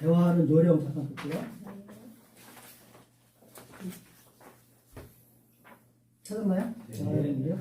대화하는 요령 잠깐 볼게요. 찾았나요? 네.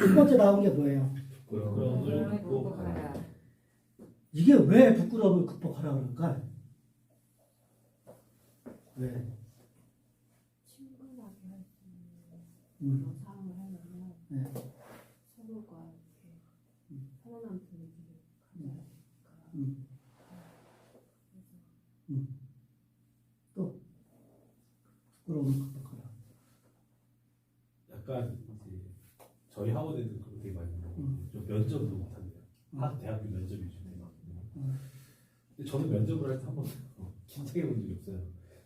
첫 번째 나온 게 뭐예요? 부끄러움을 네, 극복하라. 이게 왜 부끄러움을 극복하라 그럴까? 왜? 있는 음, 네. 서로가 이렇게 편안한 분위기를 가져야 되니까 음. 부끄러움을 극복하라. 약간 이제 저희 학원 애들 그거 되게 많이 물어요. 음. 저 면접도 못한대요. 음. 학 대학교 면접이 많거든요. 음. 근데 저는 면접을 할 때 한 번도 긴장해 본 적이 없어요.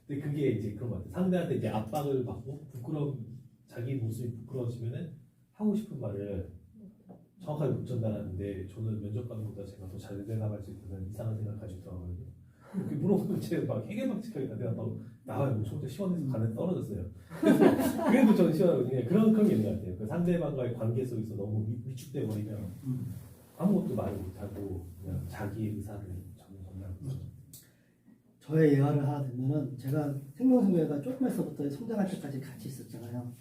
근데 그게 이제 그런 것 같아요. 상대한테 이제 압박을 받고 부끄러움 자기 모습이 부끄러워지면은 하고 싶은 말을 정확하게 못 전달하는데 저는 면접 가는 것보다 제가 더잘 대답할 수 있다는 이상한 생각 가지고 들어가거든요. 그 물어보면 제가 막 해결방책하게 다 대답하고 나와요. 속도 시원해서 가는 떨어졌어요. 그래도 저는 시원하거든요. 그런 그런 게 있는 것 같아요. 그 상대방과의 관계 속에서 너무 위- 위축돼 버리면 음. 아무것도 말을 못하고 그냥 자기의 의사를 전혀 저의 예화를 하나 들면은 제가 생명생명회가 조금에서부터 성장할 때까지 같이 있었잖아요.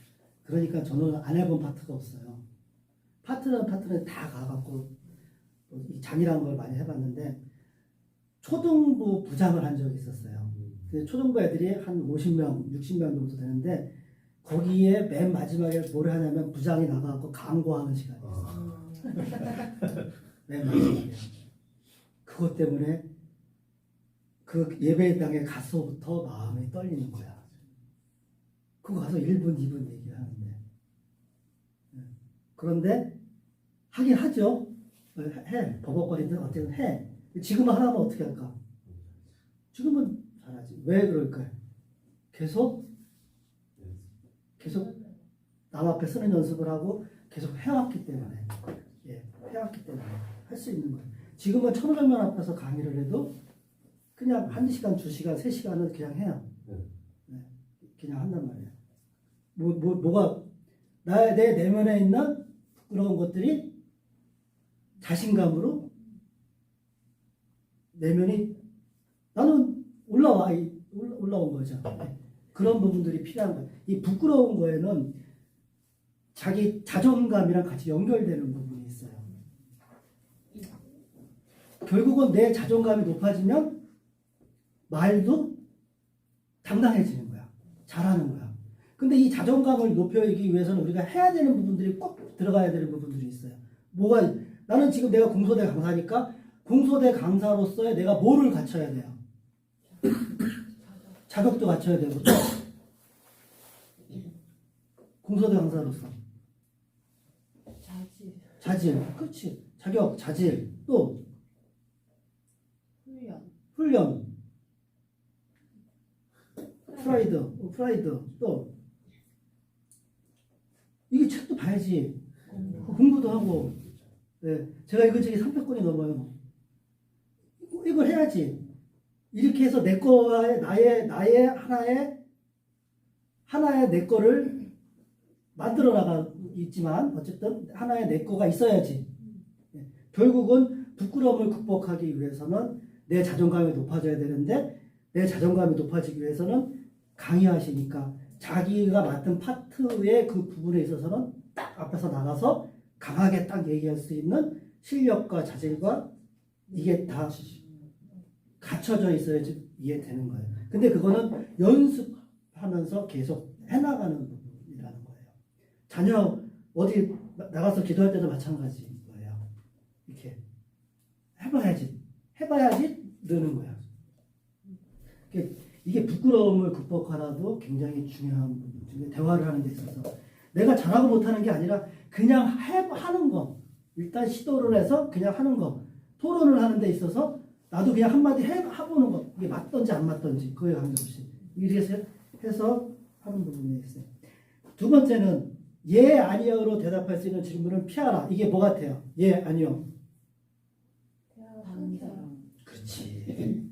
그러니까 저는 안 해본 파트가 없어요. 파트는 파트는 다 가갖고 뭐이 장이라는 걸 많이 해봤는데 초등부 부장을 한 적이 있었어요. 그 초등부 애들이 한 50명, 60명 정도 되는데 거기에 맨 마지막에 뭘 하냐면 부장이 나가갖고 강구하는 시간이 있어요. 아, 맨 마지막에. 그것 때문에 그 예배당에 가서부터 마음이 떨리는 거야. 그거 가서 1분, 2분 얘기를 하는데. 예. 그런데 하긴 하죠. 해. 버벅거리든 어쨌든 해. 지금은 하라면 어떻게 할까? 지금은 잘하지. 왜 그럴까요? 계속, 계속 남 앞에 쓰는 연습을 하고 계속 해왔기 때문에. 예, 해왔기 때문에 할 수 있는 거예요. 지금은 1500명 앞에서 강의를 해도 그냥 1시간, 2시간, 3시간은 그냥 해요. 네. 네, 그냥 한단 말이에요. 뭐, 뭐, 뭐가, 나의 내 내면에 있는 부끄러운 것들이 자신감으로 내면이 나는 올라와, 올라온 거죠. 네. 그런 부분들이 필요한 거예요. 이 부끄러운 거에는 자기 자존감이랑 같이 연결되는 부분이 있어요. 결국은 내 자존감이 높아지면 말도 당당해지는 거야. 잘하는 거야. 근데 이 자존감을 높여주기 위해서는 우리가 해야 되는 부분들이 꼭 들어가야 되는 부분들이 있어요. 뭐가, 나는 지금 내가 공소대 강사니까 공소대 강사로서의 내가 뭐를 갖춰야 돼요? 자격도 갖춰야 되고 또 공소대 강사로서 자질, 자질, 그렇지. 자격, 자질, 또 훈련, 훈련, 프라이드, 어, 프라이드, 또 이게 책도 봐야지. 공부도 하고. 네, 제가 읽은 책이 300권이 넘어요. 이걸 해야지. 이렇게 해서 내 거와의 나의 나의 하나의 하나의 내 거를 만들어 나가 있지만 어쨌든 하나의 내 거가 있어야지. 예, 결국은 부끄러움을 극복하기 위해서는 내 자존감이 높아져야 되는데 내 자존감이 높아지기 위해서는 강의하시니까 자기가 맡은 파트의 그 부분에 있어서는 딱 앞에서 나가서 강하게 딱 얘기할 수 있는 실력과 자질과 이게 다 갖춰져 있어야지 이해되는 거예요. 근데 그거는 연습하면서 계속 해나가는 부분이라는 거예요. 자녀 어디 나- 나가서 기도할 때도 마찬가지인 거예요. 이렇게 해봐야지, 해봐야지 느는 거야. 이게 부끄러움을 극복하라도 굉장히 중요한 부분 중에 대화를 하는 데 있어서 내가 잘하고 못하는 게 아니라 그냥 해, 하는 거. 일단 시도를 해서 그냥 하는 거. 토론을 하는 데 있어서 나도 그냥 한마디 해, 해보는 거. 이게 맞던지 안 맞던지 그에 관계없이. 이래서 해서 하는 부분이 있어요. 두 번째는 예, 아니요로 대답할 수 있는 질문을 피하라. 이게 뭐 같아요? 예, 아니요. 그렇지.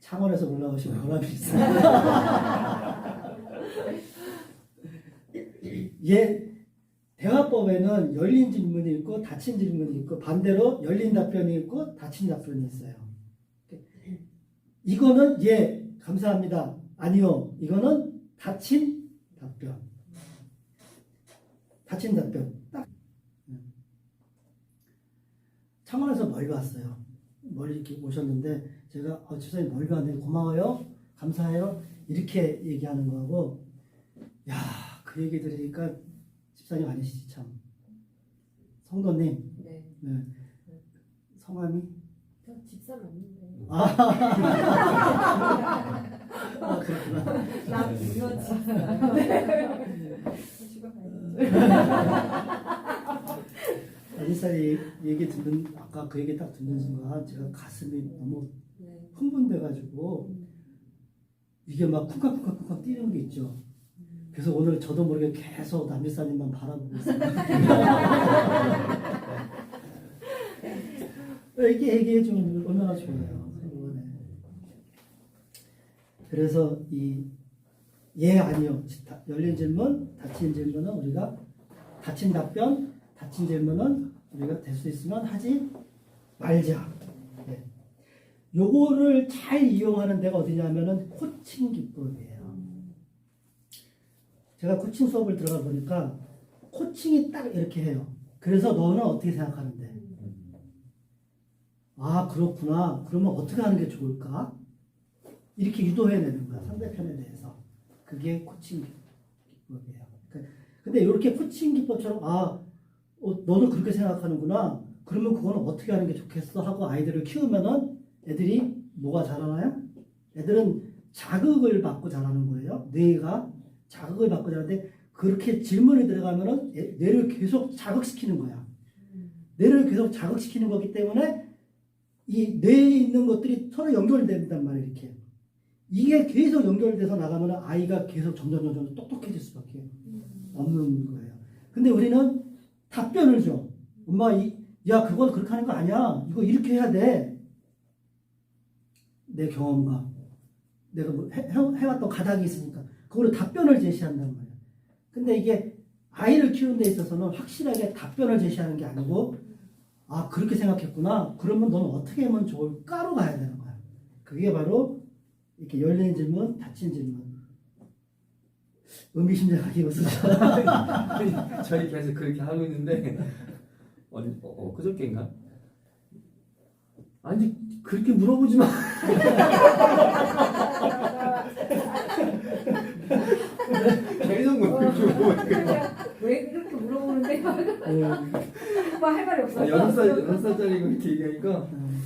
창원에서 올라오신 보람이 있어요. 예, 대화법에는 열린 질문이 있고 닫힌 질문이 있고 반대로 열린 답변이 있고 닫힌 답변이 있어요. 이거는 예 감사합니다. 아니요 이거는 닫힌 답변. 닫힌 답변. 딱. 창원에서 멀리 왔어요. 멀리 이렇게 오셨는데 제가 어, 집사님 멀리 왔네 고마워요 감사해요 이렇게 얘기하는 거하고 야 그 얘기 들으니까 집사님 아니시지 참 성도님 네. 네. 성함이 저 집사 맞는데. 아, 아 그렇구나 나 이거 가야지. 아니살이 얘기 듣는 아까 그 얘기 딱 듣는 순간 제가 가슴이 너무 네. 흥분돼가지고 음. 이게 막 쿵쾅쿵쾅쿵쾅 뛰는 게 있죠. 그래서 오늘 저도 모르게 계속 남일사님만 바라보고 있어요. 이렇게 얘기해 주면 얼마나 좋아요. 그래서 이 예, 아니요. 다- 열린 질문, 닫힌 질문은 우리가 닫힌 답변, 닫힌 질문은 우리가 될 수 있으면 하지 말자. 네. 요거를 잘 이용하는 데가 어디냐면은 코칭 기법이에요. 제가 코칭 수업을 들어가 보니까 코칭이 딱 이렇게 해요. 그래서 너는 어떻게 생각하는데? 아, 그렇구나. 그러면 어떻게 하는 게 좋을까? 이렇게 유도해내는 거야. 상대편에 대해서. 그게 코칭 기법이에요. 그- 근데 이렇게 코칭 기법처럼, 아, 어, 너는 그렇게 생각하는구나. 그러면 그거는 어떻게 하는 게 좋겠어? 하고 아이들을 키우면은 애들이 뭐가 자라나요? 애들은 자극을 받고 자라는 거예요. 뇌가 자극을 받고 자라는데 그렇게 질문이 들어가면은 애- 뇌를 계속 자극시키는 거야. 뇌를 계속 자극시키는 거기 때문에 이 뇌에 있는 것들이 서로 연결된단 말이에요. 이렇게. 이게 계속 연결돼서 나가면 아이가 계속 점점 점점 똑똑해질 수밖에 없는 거예요. 근데 우리는 답변을 줘. 엄마, 이, 야, 그건 그렇게 하는 거 아니야. 이거 이렇게 해야 돼. 내 경험과 내가 뭐 해, 해- 해왔던 가닥이 있으니까 그걸로 답변을 제시한단 말이야. 근데 이게 아이를 키우는 데 있어서는 확실하게 답변을 제시하는 게 아니고 아 그렇게 생각했구나. 그러면 너는 어떻게 하면 좋을까로 가야 되는 거야. 그게 바로 이렇게 열린 질문, 닫힌 질문. 의미심장하게 웃으죠. 저희 계속 그렇게 하고 있는데 어, 어, 그저께인가? 아니 그렇게 물어보지 마. 계속 물어보고 왜 그렇게 물어보는데? 음, 오빠 할 말이 없어. 아, 여섯 살 여섯 살짜리고 이렇게 얘기하니까 음.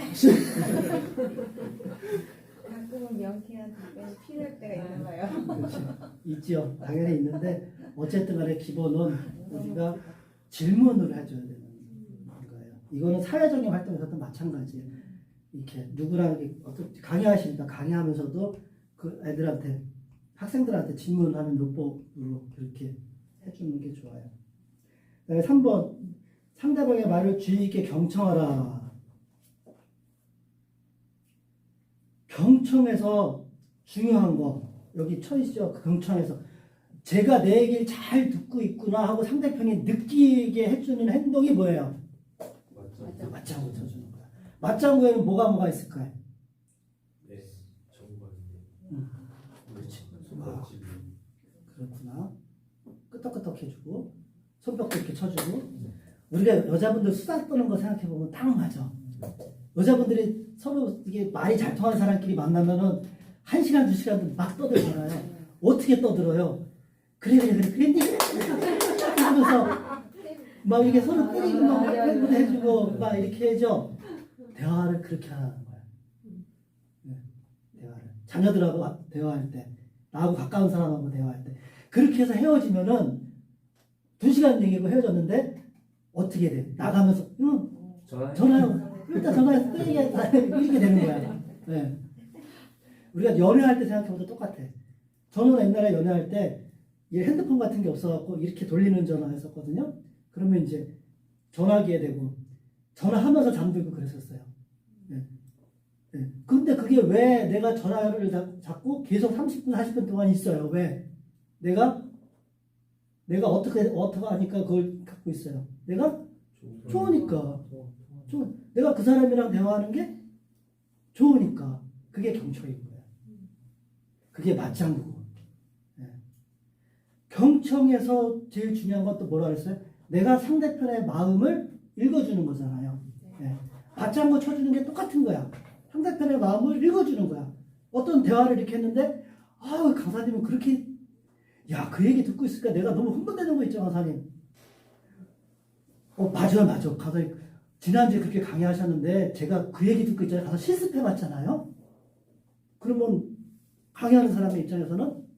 가끔은 명쾌한 답변이 필요할 때가 있는 거예요. 그렇지. 있죠. 당연히 있는데 어쨌든 간에 기본은 우리가 질문을 해줘야 되는 거예요. 이거는 사회적인 활동에서도 마찬가지예요. 이렇게 누구랑 어떤 강의하시니까 강의하면서도 그 애들한테 학생들한테 질문하는 요법으로 그렇게 해주는 게 좋아요. 그다음에 3번 상대방의 말을 주의 있게 경청하라. 경청에서 중요한 거 여기 쳐있죠. 그 경청에서 제가 내 얘기를 잘 듣고 있구나 하고 상대편이 느끼게 해주는 행동이 뭐예요? 맞죠? 맞장구 쳐주는 거야. 맞장구에는 뭐가 뭐가 있을까요? 네. 음. 그렇지. 손가락질. 그렇구나. 끄떡끄떡 해주고 손뼉도 이렇게 쳐주고 우리가 여자분들 수다 떠는 거 생각해 보면 딱 맞아. 여자분들이 서로 이게 말이 잘 통하는 사람끼리 만나면은 한 시간 두 시간 막 떠들잖아요. 어떻게 떠들어요? 그래 그래 그래 그래 그래 그러면서 막 이게 서로 때리고 막 팬분 해주고 막 이렇게 해줘. 대화를 그렇게 하는 거야. 네, 대화를 자녀들하고 와- 대화할 때 나하고 가까운 사람하고 대화할 때 그렇게 해서 헤어지면은 두 시간 얘기고 헤어졌는데 어떻게 돼? 나가면서 응 전화해. 전화요. 일단 또 얘기하자. 이렇게 되는 거야. 네. 우리가 연애할 때 생각해보면 똑같아. 저는 옛날에 연애할 때이 핸드폰 같은 게 없어갖고 이렇게 돌리는 전화 했었거든요. 그러면 이제 전화기에 대고 전화하면서 잠들고 그랬었어요. 네. 네. 근데 그게 왜 내가 전화를 잡- 잡고 계속 30분, 40분 동안 있어요? 왜? 내가 내가 어떻게 어떻게 하니까 그걸 갖고 있어요. 내가 좋으니까. 좀 내가 그 사람이랑 대화하는 게 좋으니까 그게 경청인 거예요. 그게 맞장구고. 예. 경청에서 제일 중요한 것도 뭐라 그랬어요? 내가 상대편의 마음을 읽어주는 거잖아요. 예. 맞장구 쳐주는 게 똑같은 거야. 상대편의 마음을 읽어주는 거야. 어떤 대화를 이렇게 했는데, 아, 강사님은 그렇게, 야, 그 얘기 듣고 있으니까 내가 너무 흥분되는 거 있죠, 강사님. 어, 맞아요, 맞아. 강사님, 지난주에 그렇게 강의하셨는데, 제가 그 얘기 듣고 있잖아요. 가서 실습해 봤잖아요. 그러면, 강의하는 사람의 입장에서는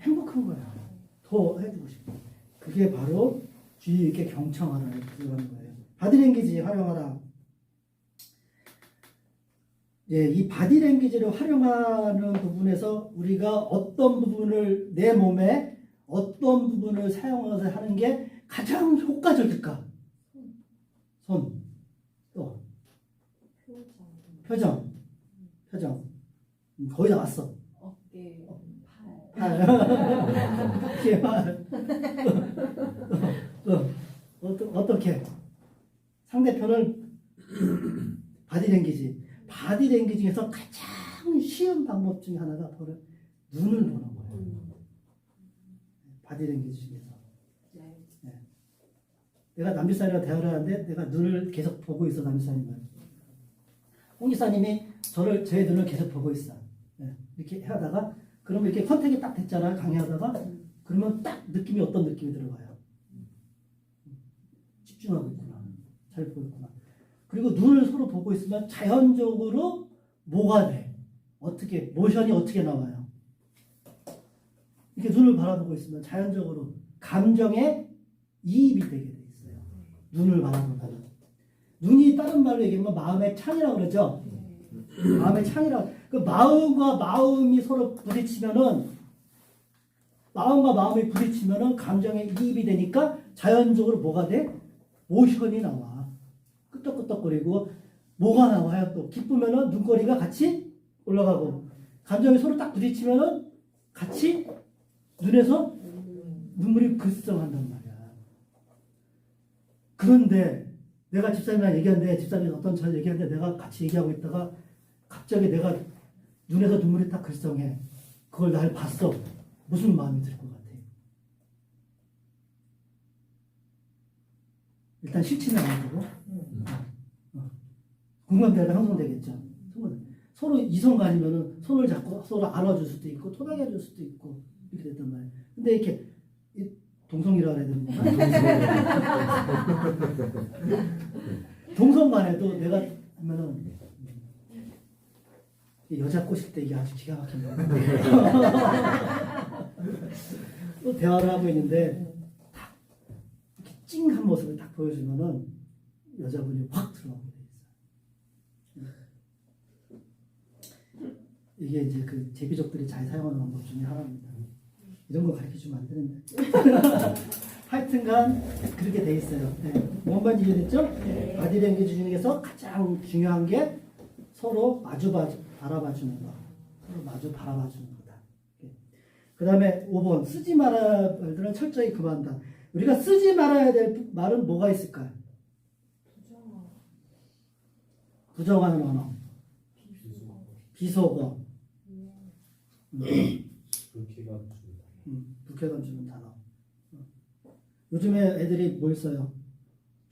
행복한 거야. 더 해주고 싶어. 그게 바로 주의 있게 경청하라는 들어가는 거예요. 바디랭귀지 활용하라. 예, 이 바디랭귀지를 활용하는 부분에서 우리가 어떤 부분을 내 몸에 어떤 부분을 사용해서 하는 게 가장 효과적일까? 손, 또 표정, 표정. 음, 거의 다 왔어. 어깨, 팔. 팔. 제발. 또, 어떠, 어떻게? 상대편을 바디랭귀지. 바디랭귀지 중에서 가장 쉬운 방법 중에 하나가 바로 눈을 보는 거예요. 바디랭귀지 중에서. 네. 내가 남비사님과 대화를 하는데 내가 눈을 계속 보고 있어, 남비사님을. 홍 기사님이 저를, 제 눈을 계속 보고 있어. 예, 이렇게 하다가, 그러면 이렇게 컨택이 딱 됐잖아, 강의하다가. 그러면 딱 느낌이 어떤 느낌이 들어가요? 집중하고 있구나. 잘 보고 있구나. 그리고 눈을 서로 보고 있으면 자연적으로 뭐가 돼? 어떻게, 모션이 어떻게 나와요? 이렇게 눈을 바라보고 있으면 자연적으로 감정에 이입이 되게. 눈을 바라보면. 눈이 다른 말로 얘기하면 마음의 창이라고 그러죠? 마음의 창이라고. 그 마음과 마음이 서로 부딪히면은 마음과 마음이 부딪히면은 감정에 이입이 되니까 자연적으로 뭐가 돼? 모션이 나와. 끄떡끄떡거리고 뭐가 나와요 또 기쁘면은 눈꼬리가 같이 올라가고 감정이 서로 딱 부딪히면은 같이 눈에서 눈물이 글썽한단 말이야. 그런데 내가 집사님이랑 얘기하는데 집사님이 어떤 잘 얘기하는데 내가 같이 얘기하고 있다가 갑자기 내가 눈에서 눈물이 딱 글썽해. 그걸 날 봤어. 무슨 마음이 들 것 같아? 일단 싫지는 않고 어. 공감대가 형성되겠죠. 서로- 서로 이성간이면은 손을 잡고 서로 안아줄 수도 있고 토닥여줄 수도 있고 이렇게 됐단 말이에요. 근데 이렇게 이 동성이라 해야 되는 건가? 동성간에도 내가 하면은 이 여자 꼬실 때 이게 아주 기가 막힌 거 또 대화를 하고 있는데 딱 이렇게 찡한 모습을 딱 보여주면은 여자분이 확 들어오게 돼 있어요. 이게 이제 그 제비족들이 잘 사용하는 방법 중에 하나입니다. 이런 거 가르쳐 주면 안 되는데. 하여튼간 그렇게 돼 있어요. 네. 뭔 말인지 이해됐죠? 바디랭귀지 중에서 가장 중요한 게 서로 마주 봐, 바라봐 주는 거. 서로 마주 바라봐 주는 거다. 그 다음에 5번 쓰지 말아야 할 말들은 철저히 금한다. 우리가 쓰지 말아야 될 말은 뭐가 있을까요? 부정하는 언어, 비속어, 음, 불쾌감 줍니다. 음, 불쾌감 주는 단어. 어. 요즘에 애들이 뭘 써요?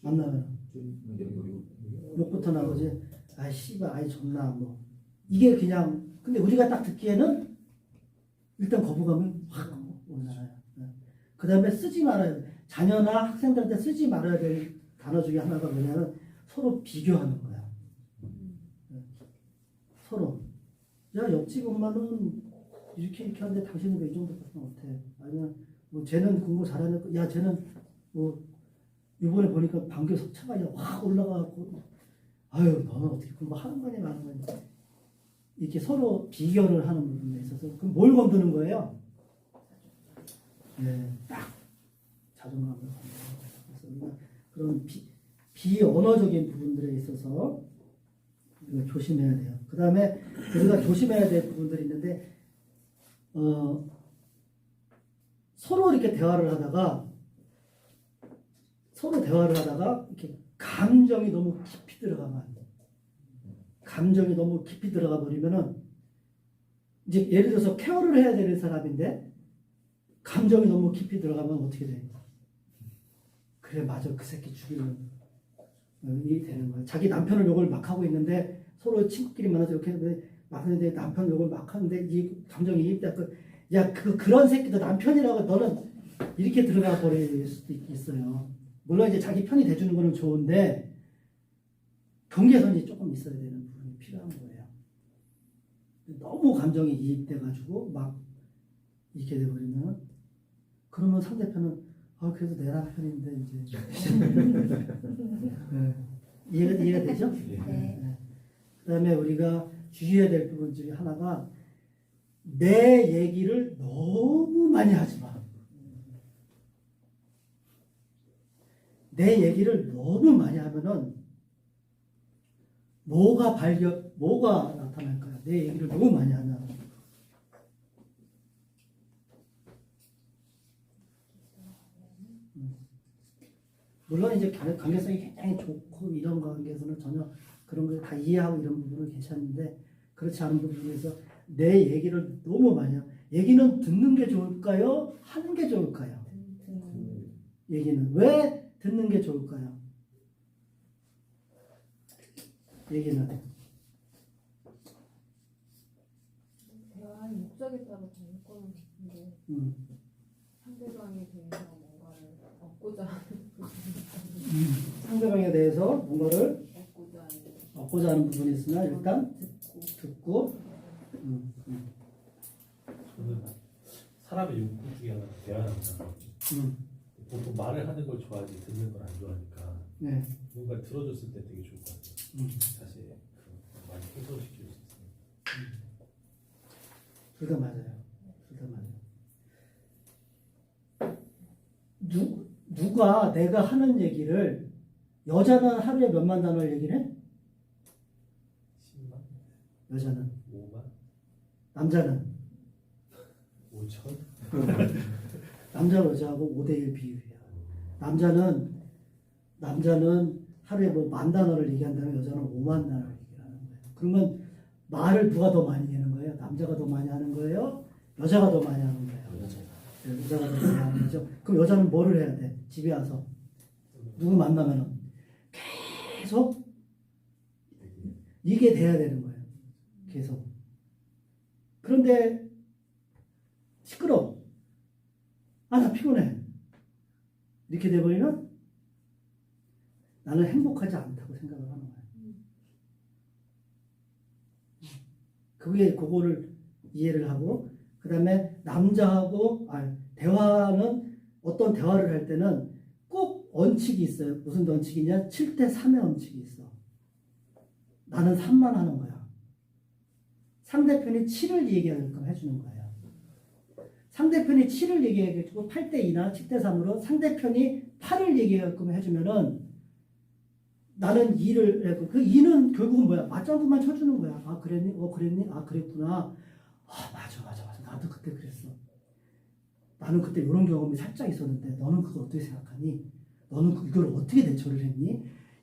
만나면 욕부터 나오지. 아이 씨발, 아이 존나 뭐 이게 그냥 근데 우리가 딱 듣기에는 일단 거부감이 확 오잖아요. 그 다음에 쓰지 말아야 돼. 자녀나 학생들한테 쓰지 말아야 될 단어 중에 하나가 뭐냐면 서로 비교하는 거야. 네. 서로 야 옆집 엄마는 이렇게 이렇게 하는데 당신은 왜 이 정도밖에 못해? 아니면 뭐 쟤는 공부 잘하는 거, 야 쟤는 뭐 이번에 보니까 방교 석차가 확 올라가고 아유 너는 어떻게 공부하는 거니 마는 거니 이렇게 서로 비교를 하는 부분에 있어서 그럼 뭘 건드는 거예요? 네, 딱 자존감을 건드는 거예요. 그런 비, 비언어적인 부분들에 있어서 우리가 조심해야 돼요. 그 다음에 우리가 조심해야 될 부분들이 있는데 어, 서로 이렇게 대화를 하다가 서로 대화를 하다가 이렇게 감정이 너무 깊이 들어가면 안 돼. 감정이 너무 깊이 들어가 버리면은 이제 예를 들어서 케어를 해야 되는 사람인데 감정이 너무 깊이 들어가면 어떻게 돼? 그래 맞아 그 새끼 죽이는 어, 이 되는 거야. 자기 남편을 욕을 막 하고 있는데 서로 친구끼리 만나서 이렇게 막 하는데 남편 욕을 막 하는데 이 감정이 이입돼 야그 그런 새끼도 남편이라고 너는 이렇게 들어가 버릴 수도 있- 있어요. 물론 이제 자기 편이 돼주는 거는 좋은데 경계선이 조금 있어야 되는 부분이 필요한 거예요. 너무 감정이 이입돼가지고 막 이렇게 돼버리면 그러면 상대편은 아 그래도 내 남편인데 이제 네. 이해가 이해가 되죠? 네. 그다음에 우리가 주의해야 될 부분 중에 하나가 내 얘기를 너무 많이 하지 마. 내 얘기를 너무 많이 하면은 뭐가 발견, 뭐가 나타날까요? 내 얘기를 너무 많이 하면. 음. 물론 이제 관- 관계성이 굉장히 좋고 이런 관계에서는 전혀 그런 걸 다 이해하고 이런 부분은 괜찮은데 그렇지 않은 부분에서 내 얘기를 너무 많이 하 얘기는 듣는 게 좋을까요? 하는 게 좋을까요? 음. 얘기는 왜 듣는 게 좋을까요? 얘기는 대화의 목적에 따라 다를 거는 같은데 음, 상대방에 대해서 뭔가를 얻고자 하는 상대방에 대해서 뭔가를 얻고자 하는 부분이 있으나 일단 듣고 듣고 음, 음, 저는 사람의 욕구 중에 하나가 대화잖아요. 음, 보통 말을 하는 걸 좋아하지 듣는 걸 안 좋아하니까 네, 뭔가 들어줬을 때 되게 좋을 것 같아요. 음. 사실 그 많이 해소시킬 수 있어요. 둘 다 맞아요. 둘 다 맞아요. 누, 누가 내가 하는 얘기를 여자는 하루에 몇만 단어를 얘기를 해? 10만, 여자는 5만, 남자는 5천. 남자 여자하고 5대1 비율이야. 남자는 남자는 하루에 뭐 만 단어를 얘기한다면 여자는 5만 단어를 얘기하는 거예요. 그러면 말을 누가 더 많이 하는 거예요? 남자가 더 많이 하는 거예요? 여자가 더 많이 하는 거예요? 네, 여자가 더 많이 하는 거죠. 그럼 여자는 뭐를 해야 돼? 집에 와서 누구 만나면은 계속 이게 돼야 되는 거예요. 계속. 그런데 시끄러. 아, 나 피곤해. 이렇게 돼버리면 나는 행복하지 않다고 생각을 하는 거예요. 그게 그거를 이해를 하고 그 다음에 남자하고 아, 대화는 어떤 대화를 할 때는 꼭 원칙이 있어요. 무슨 원칙이냐? 7대 3의 원칙이 있어. 나는 3만 하는 거야. 상대편이 7을 얘기하게끔 해주는 거예요. 상대편이 7을 얘기해가지고 8대 2나 10대 3으로 상대편이 8을 얘기하게끔 해주면은 나는 2를 해고 그 2는 결국은 뭐야? 맞장구만 쳐주는 거야. 아 그랬니? 어 그랬니? 아 그랬구나. 아 맞아 맞아 맞아. 나도 그때 그랬어. 나는 그때 이런 경험이 살짝 있었는데 너는 그걸 어떻게 생각하니? 너는 그- 이걸 어떻게 대처를 했니?